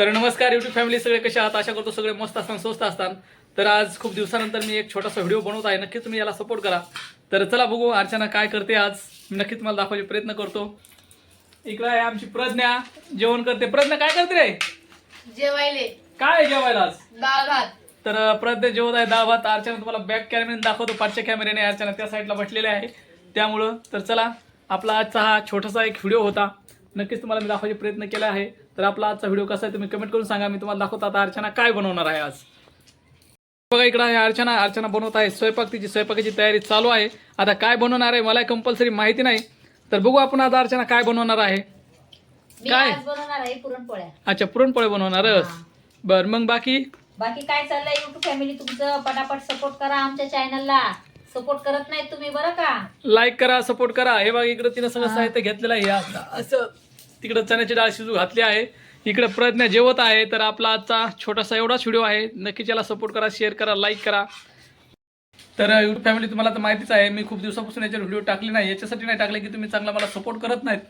तर नमस्कार YouTube family सगळे कसे आहात? आशा करतो सगळे मस्त असतात स्वस्त असतात तर आज खूप दिवसानंतर मी एक छोटासा व्हिडिओ बनवत आहे. नक्कीच तुम्ही याला सपोर्ट करा. तर चला बघू अर्चना काय करते आज? मी नक्कीच तुम्हाला दाखवायचे प्रयत्न करतो. इकडे आहे आमची प्रज्ञा. जेवण करते. प्रज्ञा काय करते रे? जेवायले. काय जेवायला आज? डाळ भात. तर प्रज्ञा जेवत आहे दहा भात. अर्चना तुम्हाला बॅक कॅमेऱ्याने दाखवतो. पाचच्या कॅमेऱ्याने अर्चना त्या साईडला बसलेले आहे. त्यामुळं तर चला आपला आजचा हा छोटासा एक व्हिडिओ होता. नक्कीच तुम्हाला मी दाखवायचे प्रयत्न केला आहे. तर आपला आजचा व्हिडिओ कसा आहे तुम्ही कमेंट करून सांगा. मी तुम्हाला दाखवतो आता अर्चना काय बनवणार आहे आज. बघा इकडं आहे अर्चना. अर्चना बनवत आहे स्वयंपाक. तिची स्वयंपाकाची तयारी चालू आहे. आता काय बनवणार आहे मला कंपल्सरी माहिती नाही. तर बघू आपण आता अर्चना काय बनवणार आहे. मी काय? आज बनवणार आहे पुरणपोळ्या. अच्छा पुरणपोळी बनवणार हा. बर मग बाकी? बाकी काय चाललंय? युट्यूब फॅमिली तुमचं पटापट सपोर्ट करा आमच्या चॅनलला सपोर्ट करत नाही तुम्ही बरं का? लाईक करा सपोर्ट करा. हे बघा इकडे तिनं सगळं हा. साहित्य घेतलेलं आहे. असं- तिकडं चण्याची डाळ शिजू घातली आहे. इकडे प्रज्ञा जेवत आहे तर आपला आजचा छोटासा एवढाच व्हिडिओ आहे. नक्कीच याला सपोर्ट करा शेअर करा लाईक करा. तर युट्यूब फॅमिली तुम्हाला तर माहितीच आहे मी खूप दिवसापासून याच्यावर व्हिडिओ टाकले नाही. याच्यासाठी नाही टाकले की तुम्ही चांगला मला सपोर्ट करत नाहीत.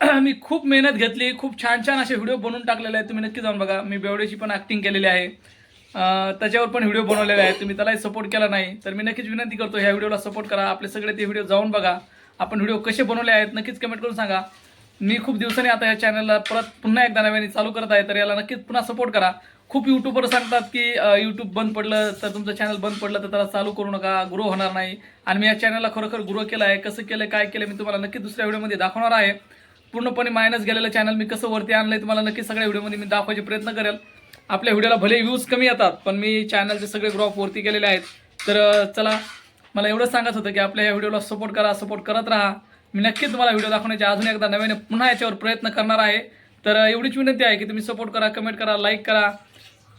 मी खूप मेहनत घेतली. खूप छान छान असे व्हिडिओ बनवून टाकलेले आहेत. तुम्ही नक्की जाऊन बघा. मी बेवड्याची पण ॲक्टिंग केलेली आहे. त्याच्यावर पण व्हिडिओ बनवलेले आहेत. तुम्ही त्यालाही सपोर्ट केला नाही तर मी नक्कीच विनंती करतो ह्या व्हिडिओला सपोर्ट करा. आपले सगळे ते व्हिडिओ जाऊन बघा. आपण व्हिडिओ कसे बनवले आहेत नक्कीच कमेंट करून सांगा. मी खूप दिवसांनी आता या चॅनलला परत पुन्हा एकदा नव्याने चालू करत आहे तर याला नक्कीच पुन्हा सपोर्ट करा. खूप यूट्यूबवर सांगतात की यूट्यूब बंद पडलं तर तुमचं चॅनल बंद पडलं तर त्याला चालू करू नका ग्रो होणार नाही. आणि मी या चॅनलला खरोखर ग्रो केलं आहे कसं केलं काय केलं मी तुम्हाला नक्की दुसऱ्या व्हिडिओमध्ये दाखवणार आहे. पूर्णपणे मायनस गेलेलं चॅनल मी कसं वरती आणलंय तुम्हाला नक्की सगळ्या व्हिडिओमध्ये मी दाखवायचे प्रयत्न करेल. आपल्या व्हिडिओला भले व्ह्यूज कमी येतात पण मी चॅनलचे सगळे ग्रोप वरती केलेले आहेत. तर चला मला एवढंच सांगत होतं की आपल्या या व्हिडिओला सपोर्ट करा सपोर्ट करत राहा. मी नक्कीच तुम्हाला व्हिडिओ दाखवण्याचे अजून एकदा नव्याने पुन्हा याच्यावर प्रयत्न करणार आहे. तर एवढीच विनंती आहे की तुम्ही सपोर्ट करा कमेंट करा लाईक करा.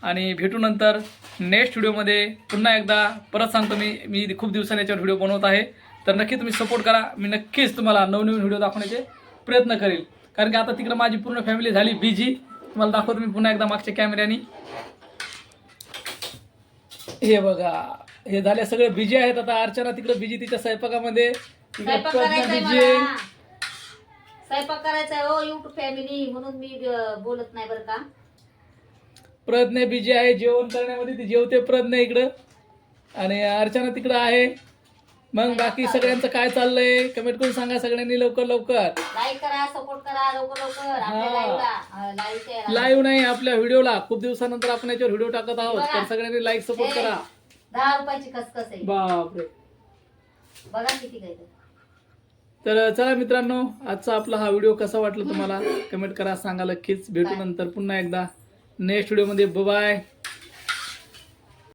आणि भेटू नंतर नेक्स्ट व्हिडिओमध्ये पुन्हा एकदा. परत सांगतो मी मी खूप दिवसांनी याच्यावर व्हिडिओ बनवत आहे. तर नक्की तुम्ही सपोर्ट करा. मी नक्कीच तुम्हाला नवनवीन व्हिडिओ दाखवण्याचे प्रयत्न करेल. कारण की आता तिकडं माझी पूर्ण फॅमिली झाली बिजी तुम्हाला दाखवतो मी पुन्हा एकदा मागच्या कॅमेऱ्याने हे बघा हे झाले सगळे बिजी आहेत. आता अर्चना तिकडे बिजी तिच्या स्वयंपाकामध्ये. तिकडे स्वयंपाक प्रज्ञा करायचा आहे बिजी आहे. स्वयंपाक करायचा आहे हो युट्यूब फॅमिली म्हणून मी अं, बोलत नाही बरं का. प्रज्ञा बिजी आहे जेवण करण्यामध्ये ती जेवते प्रज्ञा इकडं. आणि अर्चना तिकडं आहे. मग बाकी सगळ्यांचं काय चाललंय? कमेंट करून सांगा सगळ्यांनी लवकर लवकर. लाईक करा सपोर्ट करा लवकर लवकर. आपल्या हा. लाईव्ह लाईव्ह नाही आपल्या व्हिडिओला. खूप दिवसानंतर आपण याच्यावर व्हिडिओ टाकत आहोत. तर सगळ्यांनी लाईक सपोर्ट हे. करा दहा रुपयाची खसखस आहे. बापरे. बघा किती काय ते. तर चला मित्रांनो आजचा आपला हा व्हिडिओ कसा वाटला तुम्हाला? कमेंट करा सांगा नक्कीच. भेटू. नंतर पुन्हा एकदा. नेक्स्ट व्हिडिओमध्ये बाय